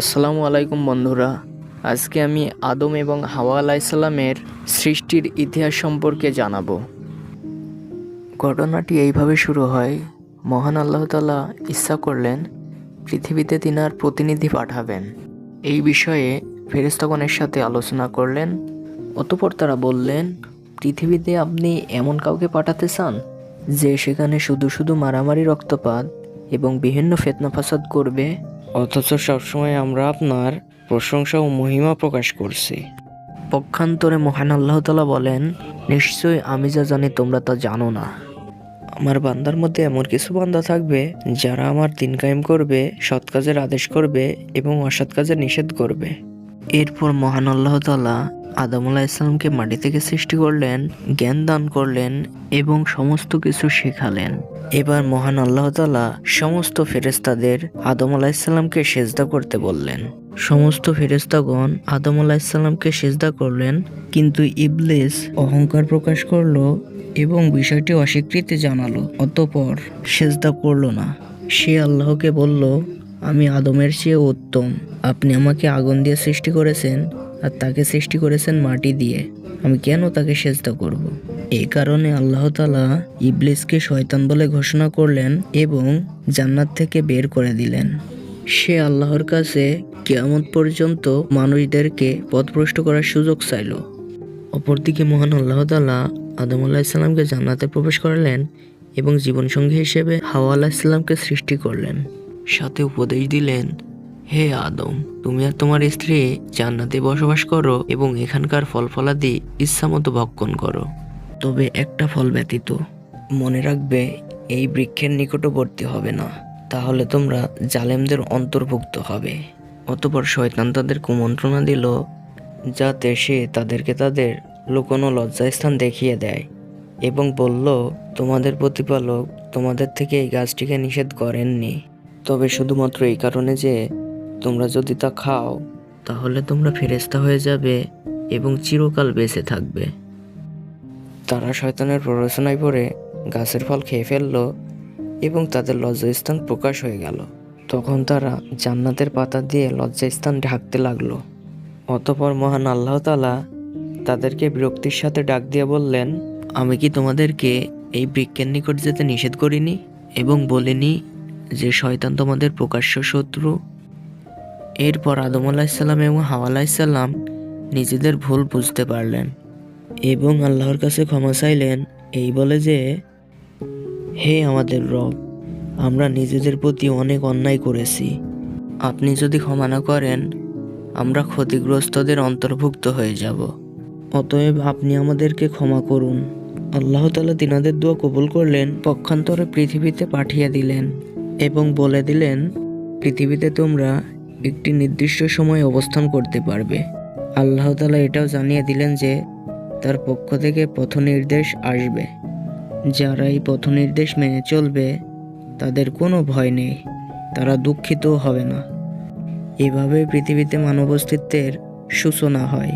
আসসালামু আলাইকুম বন্ধুরা। আজকে আমি আদম এবং হাওয়া আলাইসাল্লামের সৃষ্টির ইতিহাস সম্পর্কে জানাব। ঘটনাটি এইভাবে শুরু হয়, মহান আল্লাহ তালা ইচ্ছা করলেন, পৃথিবীতে তিনার প্রতিনিধি পাঠাবেন। এই বিষয়ে ফেরেস্তাগণের সাথে আলোচনা করলেন, অতপর তারা বললেন, পৃথিবীতে আপনি এমন কাউকে পাঠাতে চান, যে সেখানে শুধু শুধু মারামারি রক্তপাত এবং বিভিন্ন ফেতনা ফাসাদ করবে অথচ সবসময় আমরা আপনার প্রশংসা ও মহিমা প্রকাশ করছি। পক্ষান্তরে মহান আল্লাহ তালা বলেন নিশ্চয়ই আমি যা জানি তোমরা তা জানো না। আমার বান্দার মধ্যে এমন কিছু বান্দা থাকবে, যারা আমার দিন কায়েম করবে, সৎ কাজের আদেশ করবে এবং অসৎ কাজের নিষেধ করবে। এরপর মহান আল্লাহ তালা আদম আলাহ ইসলামকে মাটি থেকে সৃষ্টি করলেন, জ্ঞান দান করলেন এবং সমস্ত কিছু শেখালেন। এবার মহান আল্লাহ তালা সমস্ত ফেরেস্তাদের আদম আলাহিসাল্লামকে সেজদা করতে বললেন। সমস্ত ফেরেস্তাগণ আদম আলাহিসাল্লামকে সেজদা করলেন, কিন্তু ইবলিস অহংকার প্রকাশ করল এবং বিষয়টি অস্বীকৃতি জানালো, অতপর সেজদা করল না। সে আল্লাহকে বলল, আমি আদমের চেয়ে উত্তম। আপনি আমাকে আগুন দিয়ে সৃষ্টি করেছেন আর তাকে সৃষ্টি করেছেন মাটি দিয়ে। আমি কেন তাকে সেজদা করব। এই কারণে আল্লাহ তালা ইবলিসকে শয়তান বলে ঘোষণা করলেন এবং জান্নাত থেকে বের করে দিলেন। সে আল্লাহর কাছে কেয়ামত পর্যন্ত মানুষদেরকে পথভ্রষ্ট করার সুযোগ চাইল। অপরদিকে মহান আল্লাহ তালা আদম আল্লাহ ইসলামকে জান্নাতে প্রবেশ করালেন এবং জীবনসঙ্গী হিসেবে হাওয়া আল্লাহ ইসলামকে সৃষ্টি করলেন। সাথে উপদেশ দিলেন হে আদম, তুমি আর তোমার স্ত্রী জান্নাতে বসবাস করো এবং এখানকার ফল ফলাদি ইচ্ছামতো ভক্ষণ করো। তবে একটা ফল ব্যতীত। মনে রাখবে, এই বৃক্ষের নিকটবর্তী হবে না। তাহলে তোমরা জালেমদের অন্তর্ভুক্ত হবে। অতপর শয়তান তাদের কুমন্ত্রণা দিল, যাতে সে তাদেরকে তাদের লুকোনো লজ্জাস্থান দেখিয়ে দেয় এবং বলল, তোমাদের প্রতিপালক তোমাদের থেকে এই গাছটিকে নিষেধ করেননি। তবে শুধুমাত্র এই কারণে যে তোমরা যদি তা খাও, তাহলে তোমরা ফেরেস্তা হয়ে যাবে এবং চিরকাল বেঁচে থাকবে। তারা শয়তানের প্ররোচনায় পড়ে গাছের ফল খেয়ে ফেলল এবং তাদের লজ্জাস্থান প্রকাশ হয়ে গেল। তখন তারা জান্নাতের পাতা দিয়ে লজ্জাস্থান ঢাকতে লাগল। অতপর মহান আল্লাহ তালা তাদেরকে বিরক্তির সাথে ডাক দিয়ে বললেন, আমি কি তোমাদেরকে এই বৃক্ষের নিকট যেতে নিষেধ করিনি এবং বলিনি যে শয়তান তোমাদের প্রকাশ্য শত্রু এরপর আদম আলাহিসাল্লাম এবং হাওয়া আলাহিসাল্লাম নিজেদের ভুল বুঝতে পারলেন এবং আল্লাহর কাছে ক্ষমা চাইলেন। এই বলে যে, হে আমাদের রব, আমরা নিজেদের প্রতি অনেক অন্যায় করেছি। আপনি যদি ক্ষমা না করেন, আমরা ক্ষতিগ্রস্তদের অন্তর্ভুক্ত হয়ে যাব। অতএব আপনি আমাদেরকে ক্ষমা করুন। আল্লাহ তালা তিনাদের দোয়া কবুল করলেন, পক্ষান্তরে পৃথিবীতে পাঠিয়ে দিলেন এবং বলে দিলেন, পৃথিবীতে তোমরা একটি নির্দিষ্ট সময় অবস্থান করতে পারবে। আল্লাহ তালা এটাও জানিয়ে দিলেন যে, তার পক্ষ থেকে পথ নির্দেশ আসবে। যারা এই পথ নির্দেশ মেনে চলবে, তাদের কোনো ভয় নেই। তারা দুঃখিত হবে না। এভাবে পৃথিবীতে মানব অস্তিত্বের সূচনা হয়।